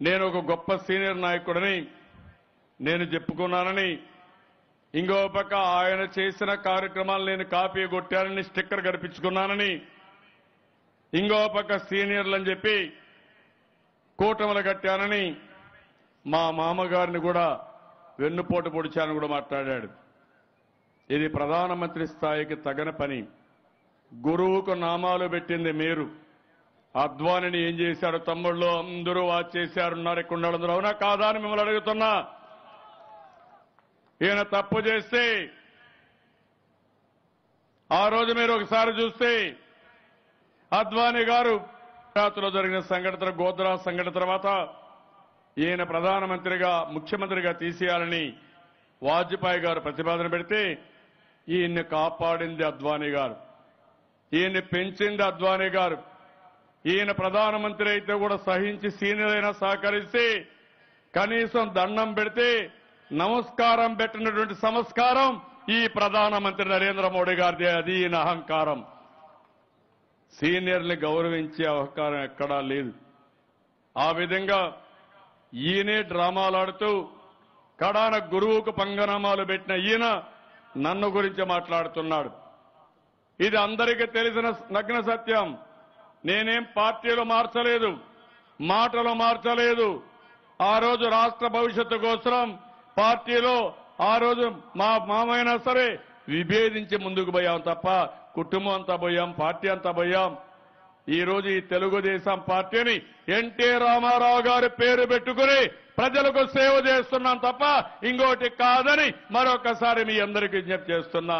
నేను ఒక గొప్ప సీనియర్ నాయకుడని. నేను చెప్పుకున్నానని ఇంకో పక్క ఆయన చేసిన కార్యక్రమాలు నేను కాపీ కొట్టానని స్టిక్కర్ కనిపించుకున్నానని ఇంకో పక్క సీనియర్లు అని చెప్పి కూటములు కట్టానని మా మామగారిని కూడా వెన్నుపోటు పొడిచానని కూడా మాట్లాడాడు. ఇది ప్రధానమంత్రి స్థాయికి తగని పని. గురువుకు నామాలు పెట్టింది మీరు. అద్వానిని ఏం చేశారు తమ్ముళ్ళు? అందరూ వాచ్ చేశారున్నారు ఇక్కడ వాళ్ళందరూ అవునా? కాదా అని మిమ్మల్ని అడుగుతున్నా. ఈయన తప్పు చేస్తే ఆ రోజు మీరు ఒకసారి చూస్తే అద్వానీ గారు గుజరాత్లో జరిగిన సంఘటన గోద్రా సంఘటన తర్వాత ఈయన ప్రధానమంత్రిగా ముఖ్యమంత్రిగా తీసేయాలని వాజ్పేయి గారు ప్రతిపాదన పెడితే ఈయన్ని కాపాడింది అద్వానీ గారు. ఈయన్ని పెంచింది అద్వానీ గారు. ఈయన ప్రధానమంత్రి అయితే కూడా సహించి సీనియర్ అయినా సహకరిస్తే కనీసం దండం పెడితే నమస్కారం పెట్టినటువంటి సంస్కారం ఈ ప్రధానమంత్రి నరేంద్ర మోడీ గారిది. అది ఈయన అహంకారం. సీనియర్ని గౌరవించే అహంకారం ఎక్కడా లేదు. ఆ విధంగా ఈయనే డ్రామాలాడుతూ కడాన గురువుకు పంగనామాలు పెట్టిన ఈయన నన్ను గురించి మాట్లాడుతున్నాడు. ఇది అందరికీ తెలిసిన నగ్న సత్యం. నేనేం పార్టీలు మార్చలేదు మాటలు మార్చలేదు. ఆ రోజు రాష్ట్ర భవిష్యత్తు కోసం పార్టీలో ఆ రోజు మా మామైనా సరే విభేదించి ముందుకు పోయాం తప్ప కుటుంబం అంతా పోయాం పార్టీ అంతా పోయాం. ఈ రోజు ఈ తెలుగుదేశం పార్టీని ఎన్టీ రామారావు గారి పేరు పెట్టుకుని ప్రజలకు సేవ చేస్తున్నాం తప్ప ఇంకోటి కాదని మరొకసారి మీ అందరికీ విజ్ఞప్తి చేస్తున్నా.